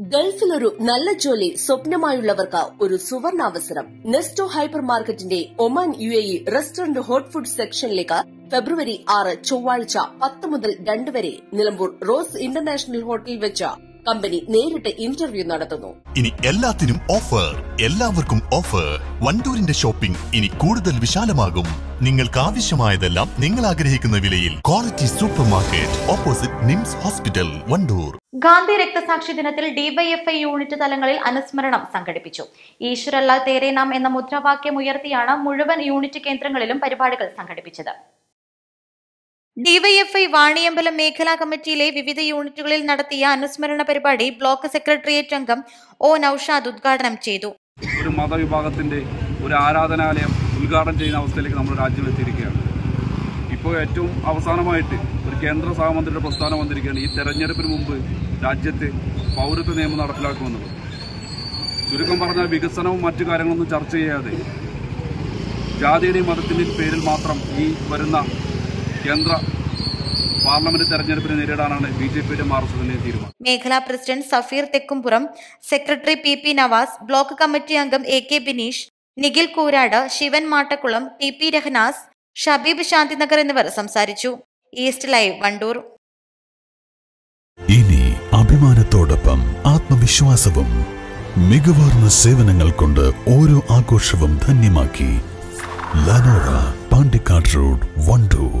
ഗൾഫിൽ ഒരു നല്ല ജോലി സ്വപ്നമായുള്ളവർക്ക് ഒരു സുവർണാവസരം. നെസ്റ്റോ ഹൈപ്പർ മാർക്കറ്റിന്റെ Oman U A E restaurant hot food സെക്ഷനിലേക്ക് ഫെബ്രുവരി ആറ് ചൊവ്വാഴ്ച പത്ത് മുതൽ രണ്ട് വരെ നിലമ്പൂർ റോസ് ഇന്റർനാഷണൽ ഹോട്ടലിൽ വെച്ച് കമ്പനി നേരിട്ട് ഇന്റർവ്യൂ നടത്തുന്നു. ഇനി എല്ലാത്തിനും ഓഫർ എല്ലാവർക്കും ഓഫർ വണ്ടൂരിന്റെ ഷോപ്പിംഗ് ഇനി കൂടുതൽ വിശാലമാകും. നിങ്ങൾക്ക് ആവശ്യമായതെല്ലാം നിങ്ങൾ ആഗ്രഹിക്കുന്ന വിലയിൽ. Quality super market opposite Nims hospital Wandoor. Gandhi രക്തസാക്ഷി ദിനത്തിൽ ഡിവൈഎഫ്ഐ യൂണിറ്റ് തലങ്ങളിൽ അനുസ്മരണം സംഘടിപ്പിച്ചു. ഈശ്വരല്ല തേരേ നാം എന്ന മുദ്രാവാക്യം ഉയർത്തിയാണ് മുഴുവൻ യൂണിറ്റ് കേന്ദ്രങ്ങളിലും പരിപാടികൾ സംഘടിപ്പിച്ചത്. ഡിവൈഎഫ്ഐ വാണിയമ്പലം മേഖലാ കമ്മിറ്റിയിലെ വിവിധ യൂണിറ്റുകളിൽ നടത്തിയ അനുസ്മരണ പരിപാടി ബ്ലോക്ക് സെക്രട്ടേറിയറ്റ് അംഗം ഒ നൌഷാദ് ഉദ്ഘാടനം ചെയ്തു. ഒരു മതവിഭാഗത്തിന്റെ ഒരു ആരാധനാലയം ഉദ്ഘാടനം ചെയ്യുന്ന അവസ്ഥയിലേക്ക് നമ്മൾ രാജ്യം എത്തിയിരിക്കുകയാണ്. ഇപ്പോൾ ഏറ്റവും അവസാനമായിട്ട് ഒരു കേന്ദ്ര സഹമന്ത്രിയുടെ പ്രസ്ഥാനം വന്നിരിക്കുകയാണ് ഈ തെരഞ്ഞെടുപ്പിന് മുമ്പ് രാജ്യത്ത് പൗരത്വ നിയമം നടപ്പിലാക്കുമെന്നത് ചുരുക്കം പറഞ്ഞാൽ വികസനവും മറ്റു കാര്യങ്ങളൊന്നും ചർച്ച ചെയ്യാതെ ജാതിയുടെയും മതത്തിന്റെയും പേരിൽ മാത്രം ഈ വരുന്ന കേന്ദ്ര പാർലമെന്റ് തെരഞ്ഞെടുപ്പിനെ നേരിടാനാണ് ബി ജെ പിയുടെ ആർ എസ് എസിന്റെയും തീരുമാനം. മേഖലാ president Safeer Thekkumpuram secretary P P Navas block committee അംഗം A K Bineesh Nikhil Koorad Shivan Mattakkulam T P Rahnas Shabeeb Shanthinagar എന്നിവർ സംസാരിച്ചു. East live Wandoor. ഇനി അഭിമാനത്തോടൊപ്പം ആത്മവിശ്വാസവും മികവാർന്ന സേവനങ്ങൾ കൊണ്ട് ഓരോ ആഘോഷവും ധന്യമാക്കി. ലനോറ പാണ്ടിക്കാട് റോഡ് വണ്ടൂർ